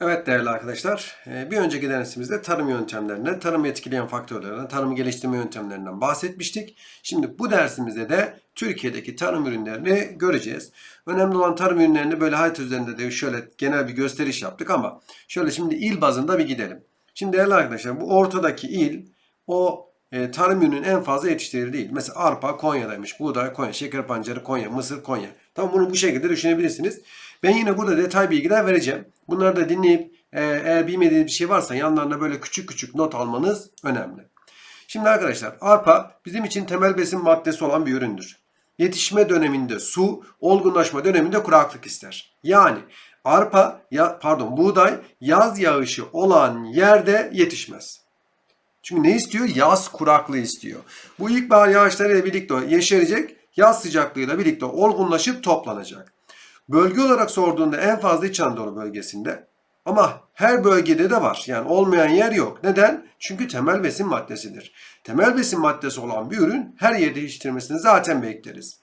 Evet değerli arkadaşlar, e, bir önceki dersimizde tarım yöntemlerine, tarımı etkileyen faktörlerine, tarımı geliştirme yöntemlerinden bahsetmiştik. Şimdi bu dersimizde de Türkiye'deki tarım ürünlerini göreceğiz. Önemli olan tarım ürünlerini böyle harita üzerinde de şöyle genel bir gösteriş yaptık ama şöyle şimdi il bazında bir gidelim. Şimdi değerli arkadaşlar bu ortadaki il o e, tarım ürünün en fazla yetiştirildiği il. Mesela arpa Konya'daymış, buğday Konya, şeker pancarı Konya, mısır Konya. Tamam bunu bu şekilde düşünebilirsiniz. Ben yine burada detay bilgiler vereceğim. Bunları da dinleyip e, eğer bilmediğiniz bir şey varsa yanlarına böyle küçük küçük not almanız önemli. Şimdi arkadaşlar arpa bizim için temel besin maddesi olan bir üründür. Yetişme döneminde su, olgunlaşma döneminde kuraklık ister. Yani arpa ya pardon buğday yaz yağışı olan yerde yetişmez. Çünkü ne istiyor? Yaz kuraklığı istiyor. Bu ilkbahar yağışlarıyla birlikte yeşerecek, yaz sıcaklığıyla birlikte olgunlaşıp toplanacak. Bölge olarak sorduğunda en fazla İç Anadolu bölgesinde. Ama her bölgede de var. Yani olmayan yer yok. Neden? Çünkü temel besin maddesidir. Temel besin maddesi olan bir ürün her yerde yetiştirmesini zaten bekleriz.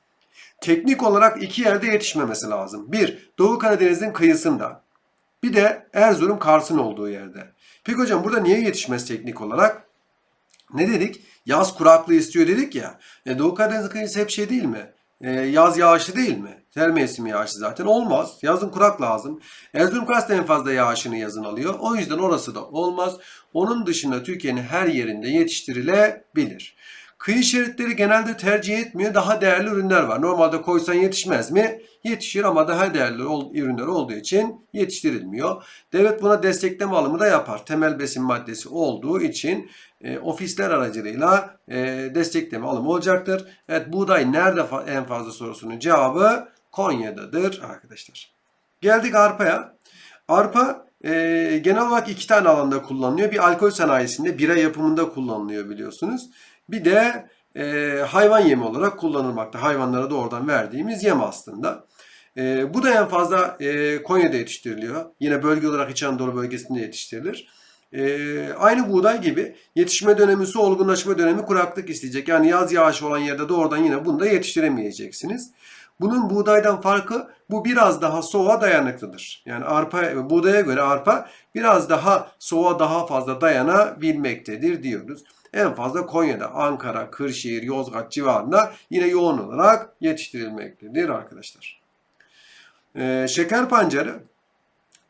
Teknik olarak iki yerde yetişmemesi lazım. Bir, Doğu Karadeniz'in kıyısında. Bir de Erzurum Kars'ın olduğu yerde. Peki hocam burada niye yetişmez teknik olarak? Ne dedik? Yaz kuraklığı istiyor dedik ya. E, Doğu Karadeniz kıyısı hep şey değil mi? E, yaz yağışı değil mi? Her mevsim yağışı zaten olmaz. Yazın kurak lazım. Erzurum Kars en fazla yağışını yazın alıyor. O yüzden orası da olmaz. Onun dışında Türkiye'nin her yerinde yetiştirilebilir. Kıyı şeritleri genelde tercih etmiyor. Daha değerli ürünler var. Normalde koysan yetişmez mi? Yetişir ama daha değerli ürünler olduğu için yetiştirilmiyor. Devlet buna destekleme alımı da yapar. Temel besin maddesi olduğu için e, ofisler aracılığıyla e, destekleme alımı olacaktır. Evet buğday nerede en fazla sorusunun cevabı Konya'dadır arkadaşlar. Geldik arpaya. Arpa e, genel olarak iki tane alanda kullanılıyor. Bir alkol sanayisinde bira yapımında kullanılıyor biliyorsunuz. Bir de e, hayvan yemi olarak kullanılmakta. Hayvanlara doğrudan verdiğimiz yem aslında. E, bu da en fazla e, Konya'da yetiştiriliyor. Yine bölge olarak İç Anadolu bölgesinde yetiştirilir. E, aynı buğday gibi yetişme dönemi su, olgunlaşma dönemi kuraklık isteyecek. Yani yaz yağışı olan yerde doğrudan yine bunu da yetiştiremeyeceksiniz. Bunun buğdaydan farkı bu biraz daha soğuğa dayanıklıdır. Yani arpa buğdaya göre arpa biraz daha soğuğa daha fazla dayanabilmektedir diyoruz. En fazla Konya'da, Ankara, Kırşehir, Yozgat civarında yine yoğun olarak yetiştirilmektedir arkadaşlar. Ee, şeker pancarı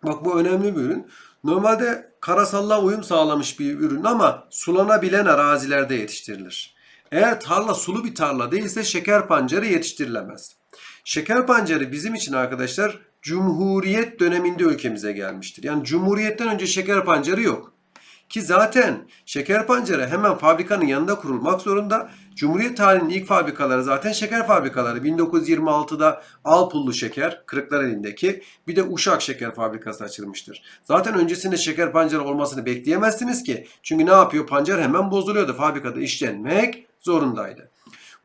bak bu önemli bir ürün. Normalde karasallığa uyum sağlamış bir ürün ama sulanabilen arazilerde yetiştirilir. Eğer tarla sulu bir tarla değilse şeker pancarı yetiştirilemez. Şeker pancarı bizim için arkadaşlar Cumhuriyet döneminde ülkemize gelmiştir. Yani Cumhuriyet'ten önce şeker pancarı yok. Ki zaten şeker pancarı hemen fabrikanın yanında kurulmak zorunda. Cumhuriyet tarihinin ilk fabrikaları zaten şeker fabrikaları. 1926'da Alpullu Şeker, Kırklareli'ndeki bir de Uşak Şeker Fabrikası açılmıştır. Zaten öncesinde şeker pancarı olmasını bekleyemezsiniz ki. Çünkü ne yapıyor? Pancar hemen bozuluyordu. Fabrikada işlenmek zorundaydı.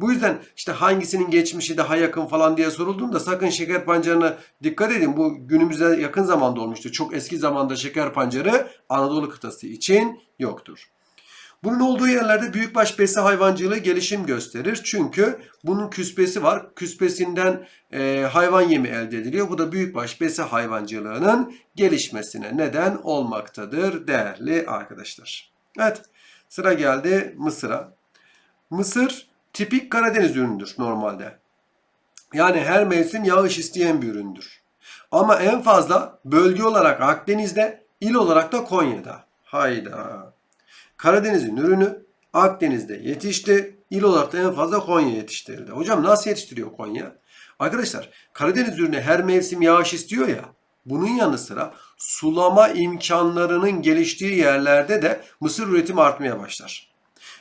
Bu yüzden işte hangisinin geçmişi daha yakın falan diye sorulduğunda sakın şeker pancarına dikkat edin. Bu günümüzde yakın zamanda olmuştu. Çok eski zamanda şeker pancarı Anadolu kıtası için yoktur. Bunun olduğu yerlerde büyükbaş besi hayvancılığı gelişim gösterir. Çünkü bunun küspesi var. Küspesinden e, hayvan yemi elde ediliyor. Bu da büyükbaş besi hayvancılığının gelişmesine neden olmaktadır değerli arkadaşlar. Evet sıra geldi Mısır'a. Mısır tipik Karadeniz ürünüdür normalde. Yani her mevsim yağış isteyen bir üründür. Ama en fazla bölge olarak Akdeniz'de, il olarak da Konya'da. Hayda. Karadeniz'in ürünü Akdeniz'de yetişti. İl olarak da en fazla Konya yetiştirildi. Hocam nasıl yetiştiriyor Konya? Arkadaşlar Karadeniz ürünü her mevsim yağış istiyor ya. Bunun yanı sıra sulama imkanlarının geliştiği yerlerde de mısır üretimi artmaya başlar.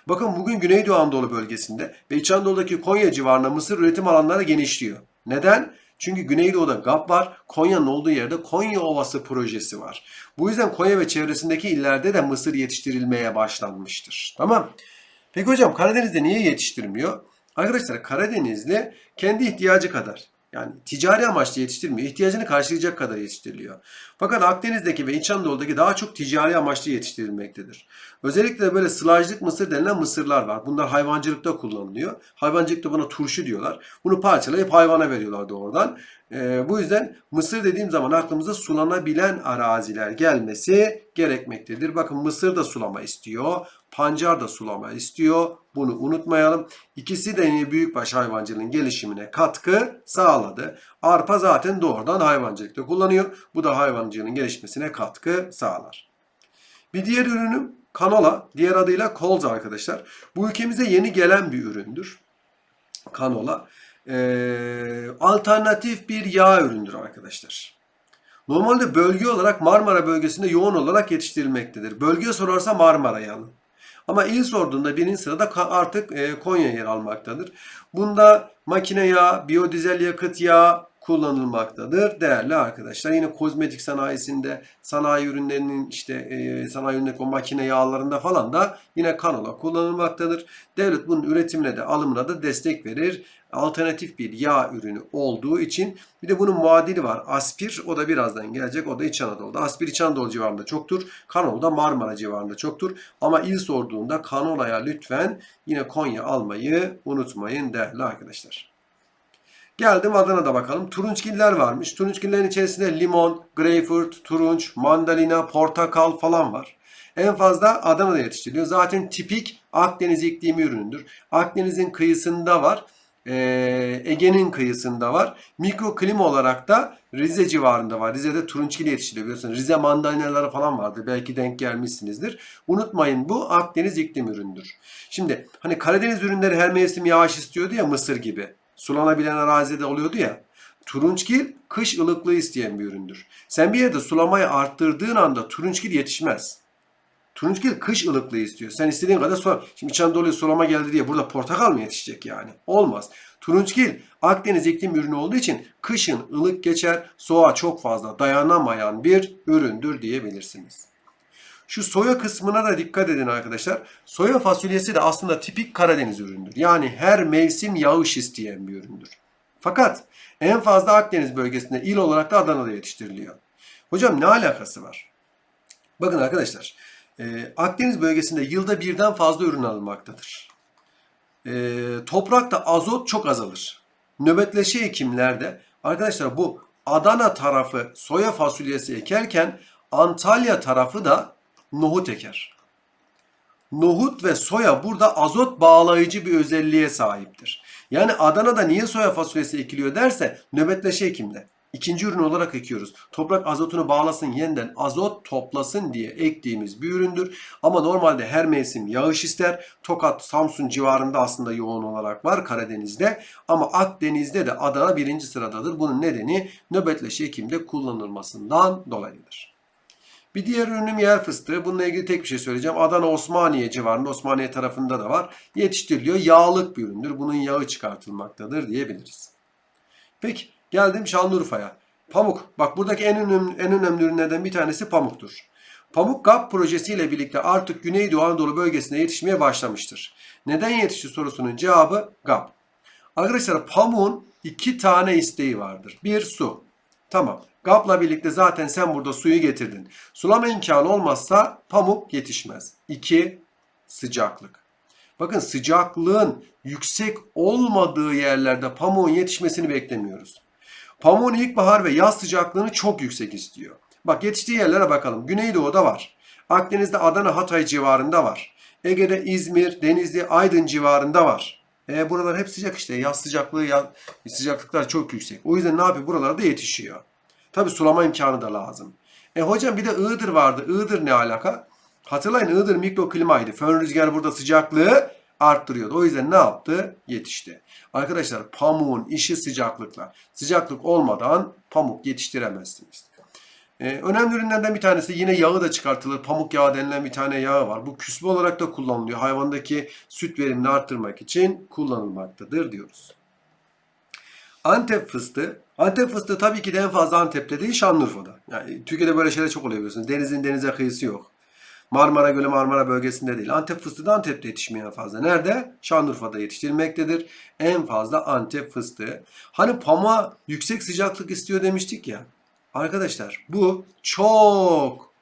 Bakın bugün Güneydoğu Anadolu bölgesinde ve İç Anadolu'daki Konya civarında mısır üretim alanları genişliyor. Neden? Çünkü Güneydoğu'da GAP var. Konya'nın olduğu yerde Konya Ovası projesi var. Bu yüzden Konya ve çevresindeki illerde de mısır yetiştirilmeye başlanmıştır. Tamam. Peki hocam Karadeniz'de niye yetiştirmiyor? Arkadaşlar Karadenizli kendi ihtiyacı kadar yani ticari amaçlı yetiştirmiyor. ihtiyacını karşılayacak kadar yetiştiriliyor. Fakat Akdeniz'deki ve İç Anadolu'daki daha çok ticari amaçlı yetiştirilmektedir. Özellikle de böyle sılajlık mısır denilen mısırlar var. Bunlar hayvancılıkta kullanılıyor. Hayvancılıkta buna turşu diyorlar. Bunu parçalayıp hayvana veriyorlar doğrudan. Ee, bu yüzden Mısır dediğim zaman aklımıza sulanabilen araziler gelmesi gerekmektedir. Bakın Mısır da sulama istiyor. Pancar da sulama istiyor. Bunu unutmayalım. İkisi de yine büyükbaş hayvancılığın gelişimine katkı sağladı. Arpa zaten doğrudan hayvancılıkta kullanıyor. Bu da hayvancılığın gelişmesine katkı sağlar. Bir diğer ürünüm kanola. Diğer adıyla kolza arkadaşlar. Bu ülkemize yeni gelen bir üründür. Kanola. Ee, alternatif bir yağ üründür arkadaşlar. Normalde bölge olarak Marmara bölgesinde yoğun olarak yetiştirilmektedir. Bölge sorarsa Marmara'yı alın. Ama il sorduğunda birinci sırada artık e, Konya yer almaktadır. Bunda makine yağı, biyodizel yakıt yağı kullanılmaktadır değerli arkadaşlar. Yine kozmetik sanayisinde, sanayi ürünlerinin işte e, sanayi ürünlerindeki o makine yağlarında falan da yine kanola kullanılmaktadır. Devlet bunun üretimine de alımına da destek verir. Alternatif bir yağ ürünü olduğu için bir de bunun muadili var. Aspir o da birazdan gelecek. O da İç Anadolu'da. Aspir İç Anadolu civarında çoktur. Kanola da Marmara civarında çoktur. Ama il sorduğunda kanolaya lütfen yine Konya almayı unutmayın değerli arkadaşlar. Geldim Adana'da bakalım. Turunçgiller varmış. Turunçgillerin içerisinde limon, greyfurt, turunç, mandalina, portakal falan var. En fazla Adana'da yetiştiriliyor. Zaten tipik Akdeniz iklimi ürünüdür. Akdeniz'in kıyısında var. Ee, Ege'nin kıyısında var. Mikroklima olarak da Rize civarında var. Rize'de turunçgil yetiştiriliyor. Biliyorsunuz Rize mandalinaları falan vardır. Belki denk gelmişsinizdir. Unutmayın bu Akdeniz iklim ürünüdür. Şimdi hani Karadeniz ürünleri her mevsim yağış istiyordu ya Mısır gibi. Sulanabilen arazide oluyordu ya. Turunçgil kış ılıklığı isteyen bir üründür. Sen bir yerde sulamayı arttırdığın anda turunçgil yetişmez. Turunçgil kış ılıklığı istiyor. Sen istediğin kadar sulama. Şimdi İç Anadolu'ya sulama geldi diye burada portakal mı yetişecek yani? Olmaz. Turunçgil Akdeniz iklim ürünü olduğu için kışın ılık geçer, soğuğa çok fazla dayanamayan bir üründür diyebilirsiniz. Şu soya kısmına da dikkat edin arkadaşlar. Soya fasulyesi de aslında tipik Karadeniz ürünüdür. Yani her mevsim yağış isteyen bir üründür. Fakat en fazla Akdeniz bölgesinde il olarak da Adana'da yetiştiriliyor. Hocam ne alakası var? Bakın arkadaşlar, e, Akdeniz bölgesinde yılda birden fazla ürün alınmaktadır. E, toprakta azot çok azalır. Nöbetleşe ekimlerde arkadaşlar bu Adana tarafı soya fasulyesi ekerken Antalya tarafı da nohut eker. Nohut ve soya burada azot bağlayıcı bir özelliğe sahiptir. Yani Adana'da niye soya fasulyesi ekiliyor derse nöbetleşe ekimde. İkinci ürün olarak ekiyoruz. Toprak azotunu bağlasın yeniden azot toplasın diye ektiğimiz bir üründür. Ama normalde her mevsim yağış ister. Tokat, Samsun civarında aslında yoğun olarak var Karadeniz'de. Ama Akdeniz'de de Adana birinci sıradadır. Bunun nedeni nöbetleşe ekimde kullanılmasından dolayıdır. Bir diğer ürünüm yer fıstığı. Bununla ilgili tek bir şey söyleyeceğim. Adana Osmaniye civarında, Osmaniye tarafında da var. Yetiştiriliyor. Yağlık bir üründür. Bunun yağı çıkartılmaktadır diyebiliriz. Peki geldim Şanlıurfa'ya. Pamuk. Bak buradaki en önemli, en önemli ürünlerden bir tanesi pamuktur. Pamuk GAP projesiyle birlikte artık Güneydoğu Anadolu bölgesine yetişmeye başlamıştır. Neden yetişti sorusunun cevabı GAP. Arkadaşlar pamuğun iki tane isteği vardır. Bir su. Tamam. GAP'la birlikte zaten sen burada suyu getirdin. Sulama imkanı olmazsa pamuk yetişmez. İki, sıcaklık. Bakın sıcaklığın yüksek olmadığı yerlerde pamuğun yetişmesini beklemiyoruz. Pamuğun ilkbahar ve yaz sıcaklığını çok yüksek istiyor. Bak yetiştiği yerlere bakalım. Güneydoğu'da var. Akdeniz'de Adana, Hatay civarında var. Ege'de İzmir, Denizli, Aydın civarında var. E, buralar hep sıcak işte. Yaz sıcaklığı, yaz, sıcaklıklar çok yüksek. O yüzden ne yapıyor? Buralarda yetişiyor. Tabi sulama imkanı da lazım. E hocam bir de Iğdır vardı. Iğdır ne alaka? Hatırlayın Iğdır mikroklimaydı. Fön rüzgar burada sıcaklığı arttırıyordu. O yüzden ne yaptı? Yetişti. Arkadaşlar pamuğun işi sıcaklıkla. Sıcaklık olmadan pamuk yetiştiremezsiniz. Ee, önemli ürünlerden bir tanesi yine yağı da çıkartılır. Pamuk yağı denilen bir tane yağı var. Bu küsbe olarak da kullanılıyor. Hayvandaki süt verimini arttırmak için kullanılmaktadır diyoruz. Antep fıstığı. Antep fıstığı tabii ki de en fazla Antep'te değil Şanlıurfa'da. Yani Türkiye'de böyle şeyler çok oluyor biliyorsunuz. Denizin denize kıyısı yok. Marmara Gölü Marmara bölgesinde değil. Antep fıstığı da Antep'te yetişmiyor en fazla. Nerede? Şanlıurfa'da yetiştirilmektedir. En fazla Antep fıstığı. Hani pamuğa yüksek sıcaklık istiyor demiştik ya. Arkadaşlar bu çok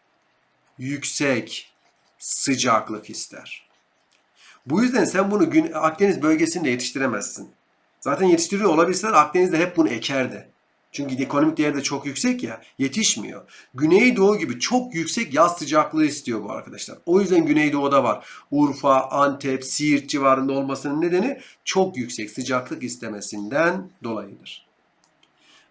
yüksek sıcaklık ister. Bu yüzden sen bunu Akdeniz bölgesinde yetiştiremezsin. Zaten yetiştiriyor olabilseler Akdeniz'de hep bunu ekerdi. Çünkü ekonomik değeri de çok yüksek ya yetişmiyor. Güneydoğu gibi çok yüksek yaz sıcaklığı istiyor bu arkadaşlar. O yüzden Güneydoğu'da var. Urfa, Antep, Siirt civarında olmasının nedeni çok yüksek sıcaklık istemesinden dolayıdır.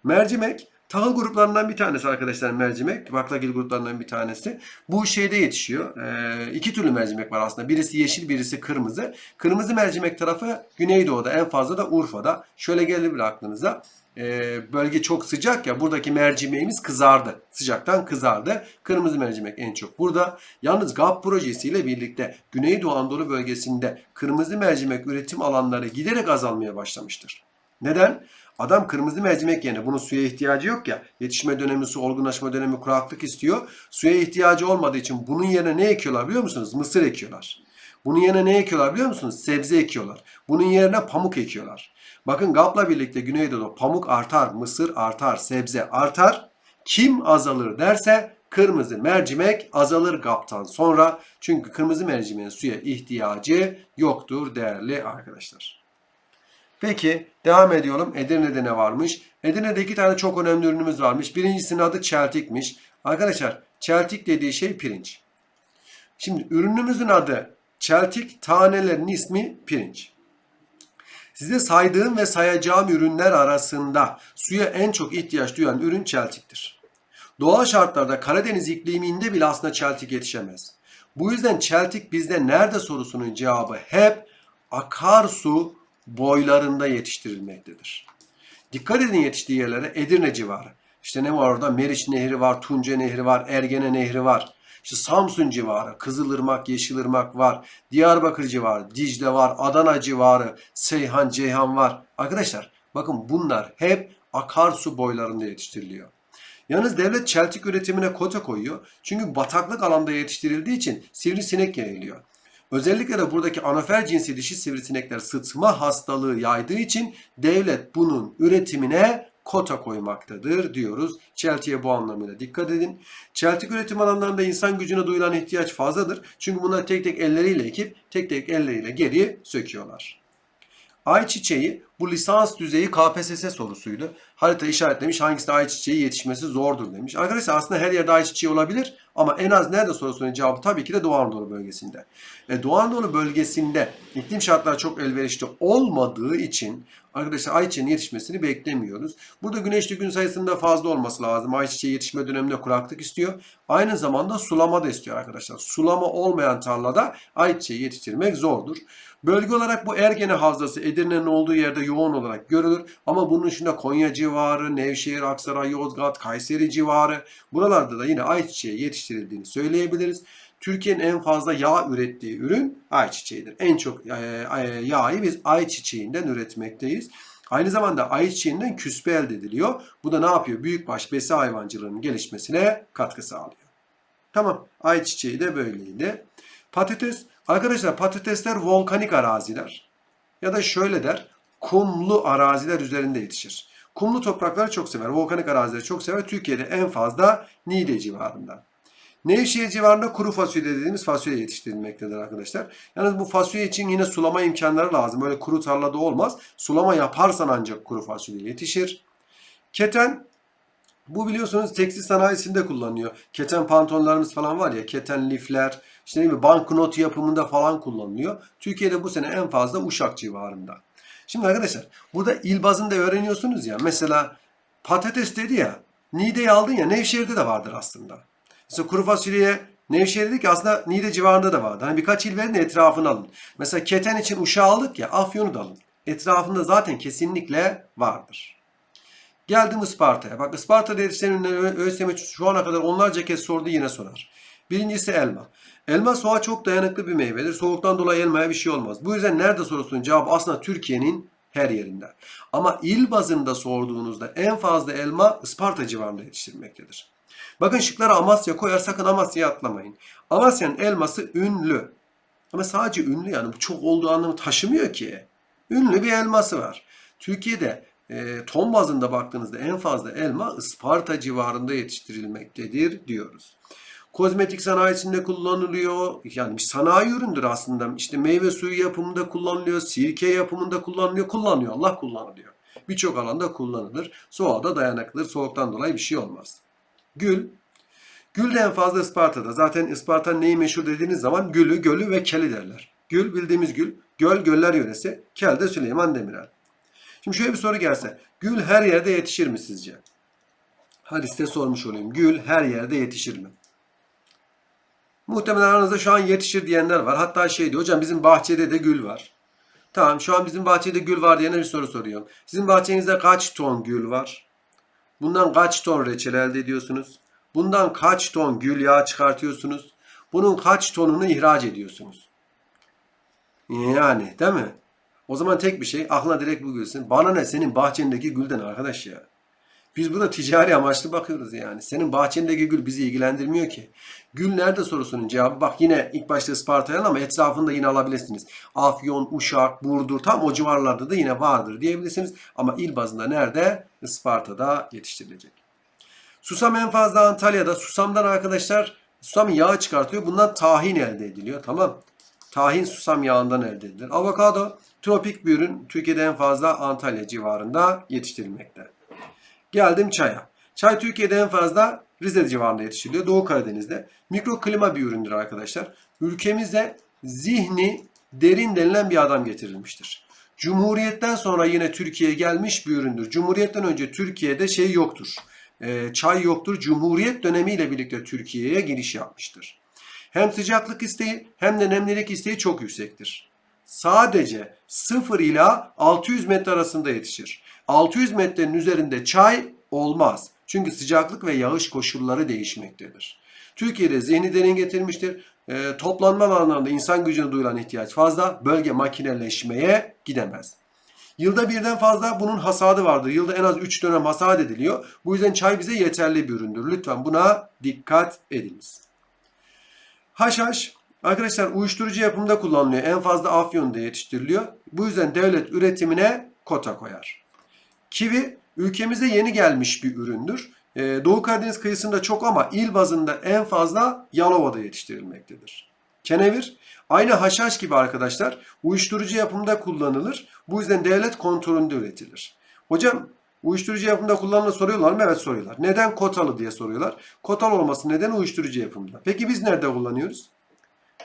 Mercimek tahıl gruplarından bir tanesi arkadaşlar mercimek. Baklagil gruplarından bir tanesi. Bu şeyde yetişiyor. Ee, iki türlü mercimek var aslında. Birisi yeşil, birisi kırmızı. Kırmızı mercimek tarafı Güneydoğu'da, en fazla da Urfa'da. Şöyle gelebilir aklınıza. Ee, bölge çok sıcak ya buradaki mercimeğimiz kızardı. Sıcaktan kızardı. Kırmızı mercimek en çok burada. Yalnız GAP projesiyle birlikte Güneydoğu Anadolu bölgesinde kırmızı mercimek üretim alanları giderek azalmaya başlamıştır. Neden? Adam kırmızı mercimek yerine bunun suya ihtiyacı yok ya. Yetişme dönemi, su olgunlaşma dönemi, kuraklık istiyor. Suya ihtiyacı olmadığı için bunun yerine ne ekiyorlar biliyor musunuz? Mısır ekiyorlar. Bunun yerine ne ekiyorlar biliyor musunuz? Sebze ekiyorlar. Bunun yerine pamuk ekiyorlar. Bakın GAP'la birlikte Güneydoğu'da pamuk artar, mısır artar, sebze artar. Kim azalır derse kırmızı mercimek azalır GAP'tan sonra. Çünkü kırmızı mercimeğin suya ihtiyacı yoktur değerli arkadaşlar. Peki devam ediyorum. Edirne'de ne varmış? Edirne'de iki tane çok önemli ürünümüz varmış. Birincisinin adı çeltikmiş. Arkadaşlar çeltik dediği şey pirinç. Şimdi ürünümüzün adı çeltik, tanelerin ismi pirinç. Size saydığım ve sayacağım ürünler arasında suya en çok ihtiyaç duyan ürün çeltiktir. Doğal şartlarda Karadeniz ikliminde bile aslında çeltik yetişemez. Bu yüzden çeltik bizde nerede sorusunun cevabı hep akarsu boylarında yetiştirilmektedir. Dikkat edin yetiştiği yerlere Edirne civarı. İşte ne var orada? Meriç Nehri var, Tunca Nehri var, Ergene Nehri var. İşte Samsun civarı, Kızılırmak, Yeşilırmak var. Diyarbakır civarı, Dicle var, Adana civarı, Seyhan, Ceyhan var. Arkadaşlar bakın bunlar hep akarsu boylarında yetiştiriliyor. Yalnız devlet çeltik üretimine kota koyuyor. Çünkü bataklık alanda yetiştirildiği için sivrisinek yayılıyor. Özellikle de buradaki anafer cinsi dişi sivrisinekler sıtma hastalığı yaydığı için devlet bunun üretimine kota koymaktadır diyoruz. Çeltiğe bu anlamıyla dikkat edin. Çeltik üretim alanlarında insan gücüne duyulan ihtiyaç fazladır. Çünkü bunlar tek tek elleriyle ekip tek tek elleriyle geri söküyorlar. Ayçiçeği bu lisans düzeyi KPSS sorusuydu. Harita işaretlemiş hangisinde ayçiçeği yetişmesi zordur demiş. Arkadaşlar aslında her yerde ayçiçeği olabilir ama en az nerede sorusunun cevabı tabii ki de Doğu Anadolu bölgesinde. E, Doğu Anadolu bölgesinde iklim şartları çok elverişli olmadığı için arkadaşlar ayçiçeğinin yetişmesini beklemiyoruz. Burada güneşli gün sayısında fazla olması lazım. Ayçiçeği yetişme döneminde kuraklık istiyor. Aynı zamanda sulama da istiyor arkadaşlar. Sulama olmayan tarlada ayçiçeği yetiştirmek zordur. Bölge olarak bu Ergene Havzası Edirne'nin olduğu yerde yoğun olarak görülür. Ama bunun dışında Konya civarı, Nevşehir, Aksaray, Yozgat, Kayseri civarı buralarda da yine ayçiçeği yetiştirildiğini söyleyebiliriz. Türkiye'nin en fazla yağ ürettiği ürün ayçiçeğidir. En çok e, e, yağı biz ayçiçeğinden üretmekteyiz. Aynı zamanda ayçiçeğinden küspe elde ediliyor. Bu da ne yapıyor? Büyükbaş besi hayvancılığının gelişmesine katkı sağlıyor. Tamam. Ayçiçeği de böyleydi. Patates. Arkadaşlar patatesler volkanik araziler. Ya da şöyle der. Kumlu araziler üzerinde yetişir. Kumlu toprakları çok sever. Volkanik arazileri çok sever. Türkiye'de en fazla Niğde civarında. Nevşehir civarında kuru fasulye dediğimiz fasulye yetiştirilmektedir arkadaşlar. Yalnız bu fasulye için yine sulama imkanları lazım. Öyle kuru tarlada olmaz. Sulama yaparsan ancak kuru fasulye yetişir. Keten bu biliyorsunuz tekstil sanayisinde kullanılıyor. Keten pantolonlarımız falan var ya, keten lifler, işte ne banknot yapımında falan kullanılıyor. Türkiye'de bu sene en fazla Uşak civarında. Şimdi arkadaşlar burada il bazında öğreniyorsunuz ya. Mesela patates dedi ya, Niğde'yi aldın ya Nevşehir'de de vardır aslında. Mesela kuru fasulyeye Nevşehir dedik ki aslında Niğde civarında da vardı. Hani birkaç il verin de etrafını alın. Mesela keten için Uşak'ı aldık ya Afyon'u da alın. Etrafında zaten kesinlikle vardır. Geldim Isparta'ya. Bak Isparta dediklerinin ÖSYM şu ana kadar onlarca kez sordu yine sorar. Birincisi elma. Elma soğuğa çok dayanıklı bir meyvedir. Soğuktan dolayı elmaya bir şey olmaz. Bu yüzden nerede sorusunun cevabı aslında Türkiye'nin her yerinde. Ama il bazında sorduğunuzda en fazla elma Isparta civarında yetiştirilmektedir. Bakın şıklara Amasya koyar sakın Amasya'ya atlamayın. Amasya'nın elması ünlü. Ama sadece ünlü yani bu çok olduğu anlamı taşımıyor ki. Ünlü bir elması var. Türkiye'de e, ton bazında baktığınızda en fazla elma Isparta civarında yetiştirilmektedir diyoruz. Kozmetik sanayisinde kullanılıyor. Yani bir sanayi üründür aslında. İşte meyve suyu yapımında kullanılıyor. Sirke yapımında kullanılıyor. Kullanıyor. Allah kullanılıyor. Birçok alanda kullanılır. Soğuğa da dayanıklıdır. Soğuktan dolayı bir şey olmaz. Gül. Gül de en fazla Isparta'da. Zaten Isparta'nın neyi meşhur dediğiniz zaman gülü, gölü ve keli derler. Gül bildiğimiz gül. Göl, göller yöresi. Kel de Süleyman Demirel. Şimdi şöyle bir soru gelse. Gül her yerde yetişir mi sizce? Hadi size sormuş olayım. Gül her yerde yetişir mi? Muhtemelen aranızda şu an yetişir diyenler var. Hatta şey diyor hocam bizim bahçede de gül var. Tamam şu an bizim bahçede gül var diyene bir soru soruyorum. Sizin bahçenizde kaç ton gül var? Bundan kaç ton reçel elde ediyorsunuz? Bundan kaç ton gül yağı çıkartıyorsunuz? Bunun kaç tonunu ihraç ediyorsunuz? Yani değil mi? O zaman tek bir şey aklına direkt bu gülsün. Bana ne senin bahçendeki gülden arkadaş ya. Biz buna ticari amaçlı bakıyoruz yani. Senin bahçendeki gül bizi ilgilendirmiyor ki. Gül nerede sorusunun cevabı bak yine ilk başta Isparta'ya ama etrafında yine alabilirsiniz. Afyon, Uşak, Burdur tam o civarlarda da yine vardır diyebilirsiniz. Ama il bazında nerede? Isparta'da yetiştirilecek. Susam en fazla Antalya'da. Susamdan arkadaşlar susam yağı çıkartıyor. Bundan tahin elde ediliyor. Tamam. Tahin susam yağından elde edilir. Avokado tropik bir ürün. Türkiye'de en fazla Antalya civarında yetiştirilmekte. Geldim çaya. Çay Türkiye'de en fazla Rize civarında yetiştiriliyor. Doğu Karadeniz'de. Mikroklima bir üründür arkadaşlar. Ülkemize zihni derin denilen bir adam getirilmiştir. Cumhuriyetten sonra yine Türkiye'ye gelmiş bir üründür. Cumhuriyetten önce Türkiye'de şey yoktur. Ee, çay yoktur. Cumhuriyet dönemiyle birlikte Türkiye'ye giriş yapmıştır. Hem sıcaklık isteği hem de nemlilik isteği çok yüksektir. Sadece 0 ila 600 metre arasında yetişir. 600 metrenin üzerinde çay olmaz. Çünkü sıcaklık ve yağış koşulları değişmektedir. Türkiye'de zihni derin getirmiştir. E, toplanma alanlarında insan gücüne duyulan ihtiyaç fazla. Bölge makineleşmeye gidemez. Yılda birden fazla bunun hasadı vardır. Yılda en az 3 dönem hasat ediliyor. Bu yüzden çay bize yeterli bir üründür. Lütfen buna dikkat ediniz. Haşhaş arkadaşlar uyuşturucu yapımında kullanılıyor. En fazla Afyon'da yetiştiriliyor. Bu yüzden devlet üretimine kota koyar. Kivi ülkemize yeni gelmiş bir üründür. Ee, Doğu Karadeniz kıyısında çok ama il bazında en fazla Yalova'da yetiştirilmektedir. Kenevir aynı haşhaş gibi arkadaşlar uyuşturucu yapımında kullanılır. Bu yüzden devlet kontrolünde üretilir. Hocam uyuşturucu yapımında kullanılan soruyorlar mı? Evet soruyorlar. Neden kotalı diye soruyorlar. Kotalı olması neden uyuşturucu yapımında. Peki biz nerede kullanıyoruz?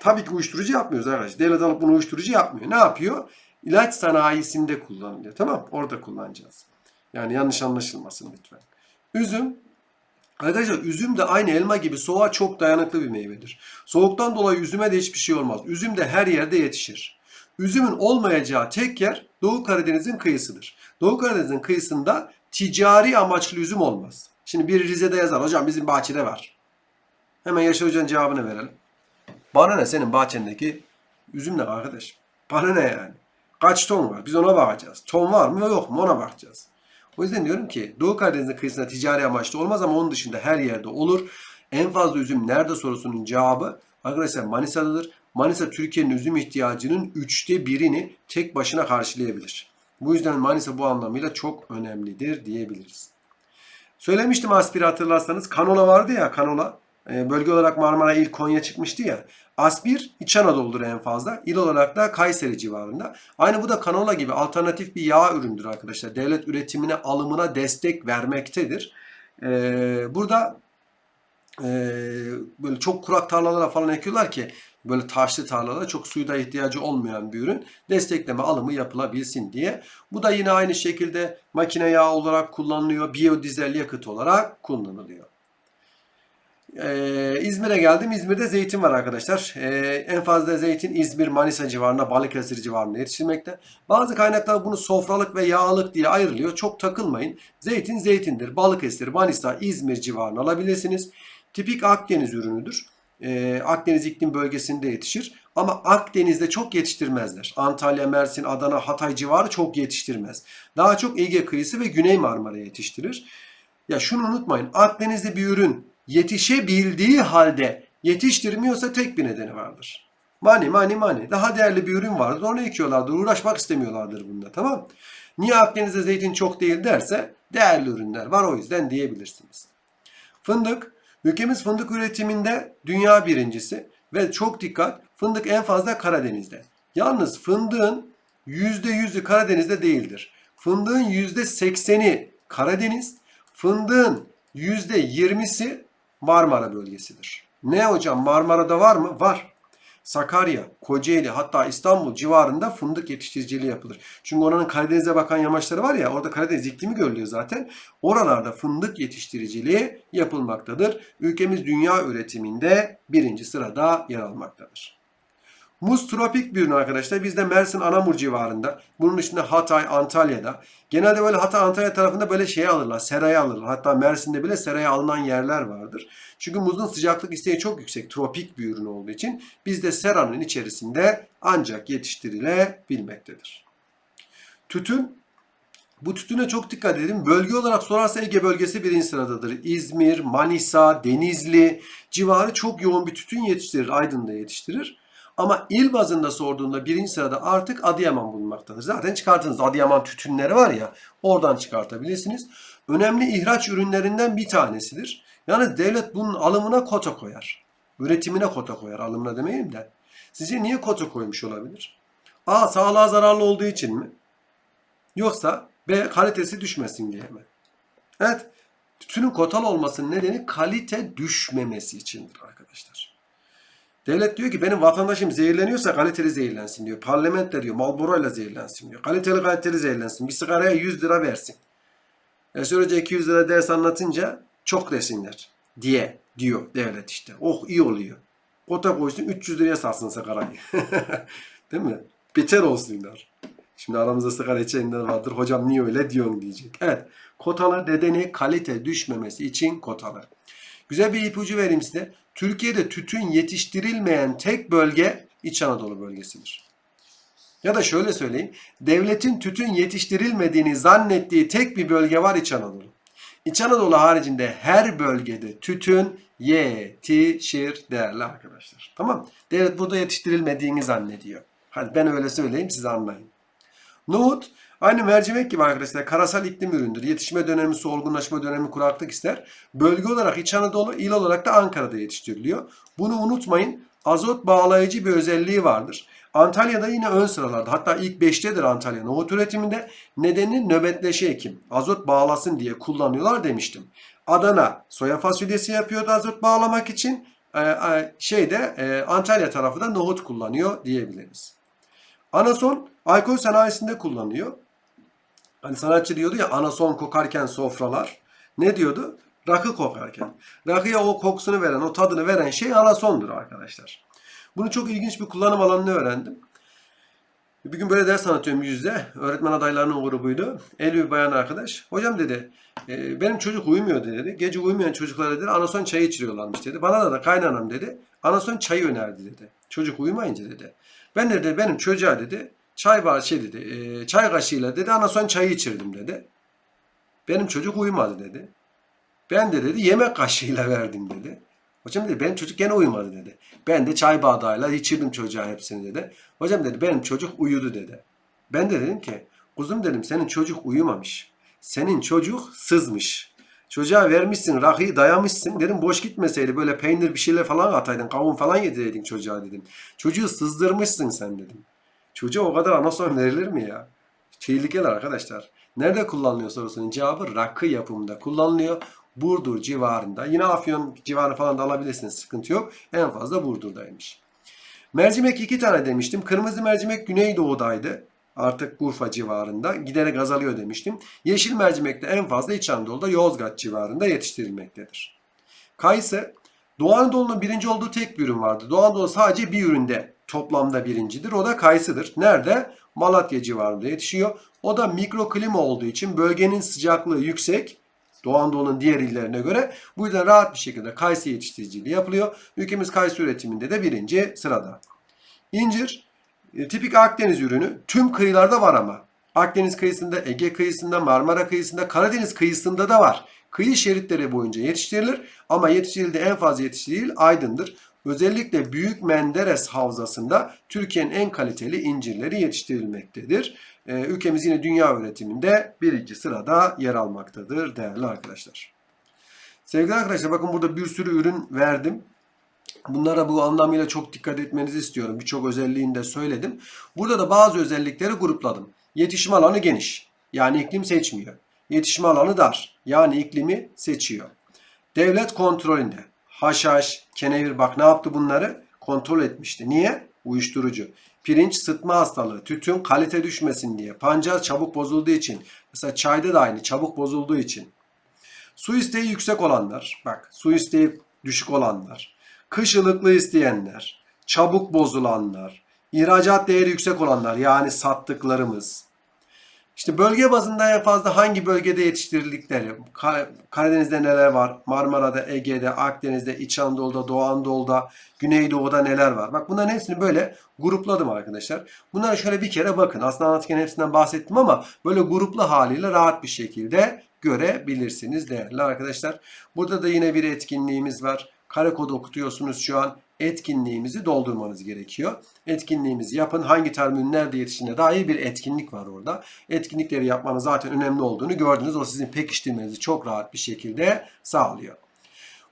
Tabii ki uyuşturucu yapmıyoruz arkadaşlar. Devlet alıp bunu uyuşturucu yapmıyor. Ne yapıyor? İlaç sanayisinde kullanılıyor. Tamam Orada kullanacağız. Yani yanlış anlaşılmasın lütfen. Üzüm Arkadaşlar üzüm de aynı elma gibi soğuğa çok dayanıklı bir meyvedir. Soğuktan dolayı üzüme de hiçbir şey olmaz. Üzüm de her yerde yetişir. Üzümün olmayacağı tek yer Doğu Karadeniz'in kıyısıdır. Doğu Karadeniz'in kıyısında ticari amaçlı üzüm olmaz. Şimdi bir Rize'de yazar. Hocam bizim bahçede var. Hemen Yaşar Hoca'nın cevabını verelim. Bana ne senin bahçendeki üzüm ne arkadaş? Bana ne yani? Kaç ton var? Biz ona bakacağız. Ton var mı yok mu ona bakacağız. O yüzden diyorum ki Doğu Karadeniz'in kıyısında ticari amaçlı olmaz ama onun dışında her yerde olur. En fazla üzüm nerede sorusunun cevabı arkadaşlar Manisa'dadır. Manisa Türkiye'nin üzüm ihtiyacının üçte birini tek başına karşılayabilir. Bu yüzden Manisa bu anlamıyla çok önemlidir diyebiliriz. Söylemiştim aspiri hatırlarsanız kanola vardı ya kanola. Ee, bölge olarak Marmara il Konya çıkmıştı ya. Aspir İç Anadolu'dur en fazla. İl olarak da Kayseri civarında. Aynı bu da kanola gibi alternatif bir yağ üründür arkadaşlar. Devlet üretimine, alımına destek vermektedir. Ee, burada e, böyle çok kurak tarlalara falan ekiyorlar ki böyle taşlı tarlalara çok suyu da ihtiyacı olmayan bir ürün destekleme alımı yapılabilsin diye. Bu da yine aynı şekilde makine yağı olarak kullanılıyor. Biyodizel yakıt olarak kullanılıyor. Ee, İzmir'e geldim. İzmir'de zeytin var arkadaşlar. Ee, en fazla zeytin İzmir, Manisa civarında, Balıkesir civarında yetiştirmekte. Bazı kaynaklar bunu sofralık ve yağlık diye ayrılıyor. Çok takılmayın. Zeytin zeytindir. Balıkesir, Manisa, İzmir civarında alabilirsiniz. Tipik Akdeniz ürünüdür. Ee, Akdeniz iklim bölgesinde yetişir. Ama Akdeniz'de çok yetiştirmezler. Antalya, Mersin, Adana, Hatay civarı çok yetiştirmez. Daha çok Ege kıyısı ve Güney Marmara yetiştirir. Ya şunu unutmayın. Akdeniz'de bir ürün yetişebildiği halde yetiştirmiyorsa tek bir nedeni vardır. Mani mani mani. Daha değerli bir ürün vardır. Onu ekiyorlardır. Uğraşmak istemiyorlardır bunda. Tamam Niye Akdeniz'de zeytin çok değil derse değerli ürünler var o yüzden diyebilirsiniz. Fındık. Ülkemiz fındık üretiminde dünya birincisi ve çok dikkat fındık en fazla Karadeniz'de. Yalnız fındığın %100'ü Karadeniz'de değildir. Fındığın %80'i Karadeniz, fındığın %20'si Marmara bölgesidir. Ne hocam Marmara'da var mı? Var. Sakarya, Kocaeli hatta İstanbul civarında fındık yetiştiriciliği yapılır. Çünkü oranın Karadeniz'e bakan yamaçları var ya orada Karadeniz iklimi görülüyor zaten. Oralarda fındık yetiştiriciliği yapılmaktadır. Ülkemiz dünya üretiminde birinci sırada yer almaktadır. Muz tropik bir ürün arkadaşlar. Bizde Mersin, Anamur civarında. Bunun dışında Hatay, Antalya'da. Genelde böyle Hatay, Antalya tarafında böyle şey alırlar. Seraya alırlar. Hatta Mersin'de bile seraya alınan yerler vardır. Çünkü muzun sıcaklık isteği çok yüksek. Tropik bir ürün olduğu için bizde seranın içerisinde ancak yetiştirilebilmektedir. Tütün bu tütüne çok dikkat edin. Bölge olarak sorarsa Ege bölgesi birinci sıradadır. İzmir, Manisa, Denizli civarı çok yoğun bir tütün yetiştirir. Aydın'da yetiştirir. Ama il bazında sorduğunda birinci sırada artık Adıyaman bulunmaktadır. Zaten çıkartınız Adıyaman tütünleri var ya oradan çıkartabilirsiniz. Önemli ihraç ürünlerinden bir tanesidir. Yani devlet bunun alımına kota koyar. Üretimine kota koyar. Alımına demeyeyim de. Sizce niye kota koymuş olabilir? A. Sağlığa zararlı olduğu için mi? Yoksa B. Kalitesi düşmesin diye mi? Evet. Tütünün kotalı olmasının nedeni kalite düşmemesi içindir arkadaşlar. Devlet diyor ki benim vatandaşım zehirleniyorsa kaliteli zehirlensin diyor. Parlament diyor Marlboro ile zehirlensin diyor. Kaliteli kaliteli zehirlensin. Bir sigaraya 100 lira versin. E sonra 200 lira ders anlatınca çok desinler diye diyor devlet işte. Oh iyi oluyor. Kota koysun 300 liraya satsın sigarayı. Değil mi? Beter olsunlar. Şimdi aramızda sigara içenler vardır. Hocam niye öyle diyorsun diyecek. Evet. Kotalı nedeni kalite düşmemesi için kotalı. Güzel bir ipucu vereyim size. Türkiye'de tütün yetiştirilmeyen tek bölge İç Anadolu bölgesidir. Ya da şöyle söyleyeyim. Devletin tütün yetiştirilmediğini zannettiği tek bir bölge var İç Anadolu. İç Anadolu haricinde her bölgede tütün yetişir değerli arkadaşlar. Tamam Devlet burada yetiştirilmediğini zannediyor. Hadi ben öyle söyleyeyim siz anlayın. Nohut aynı mercimek gibi arkadaşlar karasal iklim üründür. Yetişme dönemi, solgunlaşma dönemi, kuraklık ister. Bölge olarak İç Anadolu, il olarak da Ankara'da yetiştiriliyor. Bunu unutmayın. Azot bağlayıcı bir özelliği vardır. Antalya'da yine ön sıralarda hatta ilk 5'tedir Antalya nohut üretiminde. Nedeni nöbetleşe ekim. Azot bağlasın diye kullanıyorlar demiştim. Adana soya fasulyesi yapıyordu azot bağlamak için. Ee, e, şeyde e, Antalya tarafı da nohut kullanıyor diyebiliriz. Anason alkol sanayisinde kullanılıyor. Hani sanatçı diyordu ya anason kokarken sofralar. Ne diyordu? Rakı kokarken. Rakıya o kokusunu veren, o tadını veren şey anasondur arkadaşlar. Bunu çok ilginç bir kullanım alanını öğrendim. Bir gün böyle ders anlatıyorum yüzde. Öğretmen adaylarının grubuydu. Evli bir bayan arkadaş. Hocam dedi e, benim çocuk uyumuyor dedi. Gece uyumayan çocuklara dedi anason çayı içiriyorlarmış dedi. Bana da, da kaynanam dedi. Anason çayı önerdi dedi. Çocuk uyumayınca dedi. Ben de dedi benim çocuğa dedi çay var şey dedi e, çay kaşığıyla dedi anason çayı içirdim dedi. Benim çocuk uyumadı dedi. Ben de dedi yemek kaşığıyla verdim dedi. Hocam dedi benim çocuk gene uyumadı dedi. Ben de çay bardağıyla içirdim çocuğa hepsini dedi. Hocam dedi benim çocuk uyudu dedi. Ben de dedim ki kuzum dedim senin çocuk uyumamış. Senin çocuk sızmış. Çocuğa vermişsin rakıyı dayamışsın. Dedim boş gitmeseydi böyle peynir bir şeyler falan ataydın. Kavun falan yedireydin çocuğa dedim. Çocuğu sızdırmışsın sen dedim. Çocuğa o kadar anason verilir mi ya? Tehlikeli arkadaşlar. Nerede kullanılıyor sorusunun cevabı rakı yapımında kullanılıyor. Burdur civarında. Yine Afyon civarı falan da alabilirsiniz. Sıkıntı yok. En fazla Burdur'daymış. Mercimek iki tane demiştim. Kırmızı mercimek Güneydoğu'daydı. Artık Urfa civarında. Giderek azalıyor demiştim. Yeşil mercimek de en fazla İç Anadolu'da Yozgat civarında yetiştirilmektedir. Kayısı Doğu Anadolu'nun birinci olduğu tek bir ürün vardı. Doğu Anadolu sadece bir üründe toplamda birincidir. O da kayısıdır. Nerede? Malatya civarında yetişiyor. O da mikroklima olduğu için bölgenin sıcaklığı yüksek. Doğu Anadolu'nun diğer illerine göre. Bu yüzden rahat bir şekilde kayısı yetiştiriciliği yapılıyor. Ülkemiz kayısı üretiminde de birinci sırada. İncir e, tipik Akdeniz ürünü. Tüm kıyılarda var ama. Akdeniz kıyısında, Ege kıyısında, Marmara kıyısında, Karadeniz kıyısında da var. Kıyı şeritleri boyunca yetiştirilir ama yetiştirildiği en fazla yetiştirildiği Aydın'dır. Özellikle Büyük Menderes Havzası'nda Türkiye'nin en kaliteli incirleri yetiştirilmektedir. Ee, ülkemiz yine dünya üretiminde birinci sırada yer almaktadır değerli arkadaşlar. Sevgili arkadaşlar bakın burada bir sürü ürün verdim. Bunlara bu anlamıyla çok dikkat etmenizi istiyorum. Birçok özelliğini de söyledim. Burada da bazı özellikleri grupladım. Yetişim alanı geniş. Yani iklim seçmiyor. Yetişme alanı dar. Yani iklimi seçiyor. Devlet kontrolünde. Haşhaş, kenevir bak ne yaptı bunları? Kontrol etmişti. Niye? Uyuşturucu. Pirinç, sıtma hastalığı, tütün kalite düşmesin diye. Pancar çabuk bozulduğu için. Mesela çayda da aynı çabuk bozulduğu için. Su isteği yüksek olanlar, bak su isteği düşük olanlar, kış ılıklığı isteyenler, çabuk bozulanlar, ihracat değeri yüksek olanlar yani sattıklarımız. İşte bölge bazında en fazla hangi bölgede yetiştirildikleri, Ka- Karadeniz'de neler var, Marmara'da, Ege'de, Akdeniz'de, İç Anadolu'da, Doğu Anadolu'da, Güneydoğu'da neler var. Bak bunların hepsini böyle grupladım arkadaşlar. Bunlara şöyle bir kere bakın. Aslında anlatırken hepsinden bahsettim ama böyle gruplu haliyle rahat bir şekilde görebilirsiniz değerli arkadaşlar. Burada da yine bir etkinliğimiz var. Kare kod okutuyorsunuz şu an. Etkinliğimizi doldurmanız gerekiyor. Etkinliğimizi yapın. Hangi termin nerede yetiştiğine dair bir etkinlik var orada. Etkinlikleri yapmanın zaten önemli olduğunu gördünüz. O sizin pekiştirmenizi çok rahat bir şekilde sağlıyor.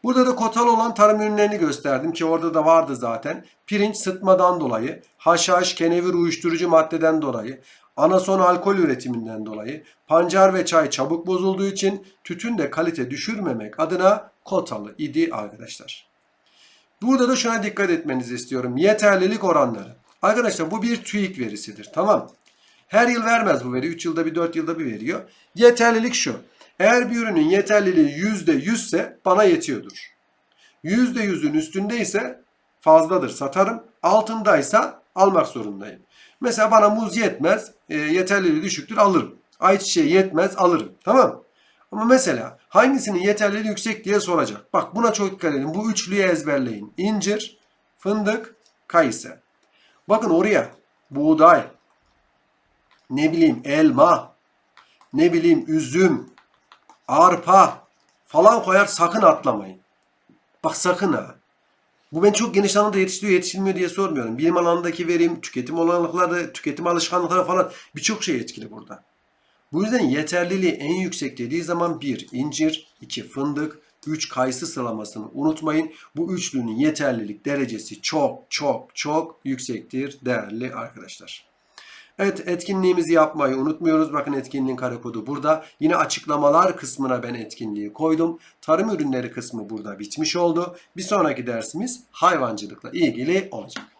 Burada da kotalı olan tarım ürünlerini gösterdim ki orada da vardı zaten. Pirinç sıtmadan dolayı, haşhaş, kenevir uyuşturucu maddeden dolayı, anason alkol üretiminden dolayı, pancar ve çay çabuk bozulduğu için tütün de kalite düşürmemek adına kotalı idi arkadaşlar. Burada da şuna dikkat etmenizi istiyorum. Yeterlilik oranları. Arkadaşlar bu bir TÜİK verisidir. Tamam. Her yıl vermez bu veri. 3 yılda bir 4 yılda bir veriyor. Yeterlilik şu. Eğer bir ürünün yeterliliği %100 ise bana yetiyordur. %100'ün üstündeyse fazladır satarım. Altındaysa almak zorundayım. Mesela bana muz yetmez, e, yeterliliği düşüktür alırım. Ayçiçeği yetmez alırım. Tamam. Ama mesela hangisinin yeterliliği yüksek diye soracak. Bak buna çok dikkat edin. Bu üçlüyü ezberleyin. İncir, fındık, kayısı. Bakın oraya buğday, ne bileyim elma, ne bileyim üzüm, arpa falan koyar sakın atlamayın. Bak sakın ha. Bu ben çok geniş alanda yetiştiriyor yetiştirmiyor diye sormuyorum. Bilim alanındaki verim, tüketim olanakları, tüketim alışkanlıkları falan birçok şey etkili burada. Bu yüzden yeterliliği en yüksek dediği zaman 1 incir, 2 fındık, 3 kayısı sıralamasını unutmayın. Bu üçlünün yeterlilik derecesi çok çok çok yüksektir değerli arkadaşlar. Evet etkinliğimizi yapmayı unutmuyoruz. Bakın etkinliğin kare kodu burada. Yine açıklamalar kısmına ben etkinliği koydum. Tarım ürünleri kısmı burada bitmiş oldu. Bir sonraki dersimiz hayvancılıkla ilgili olacak.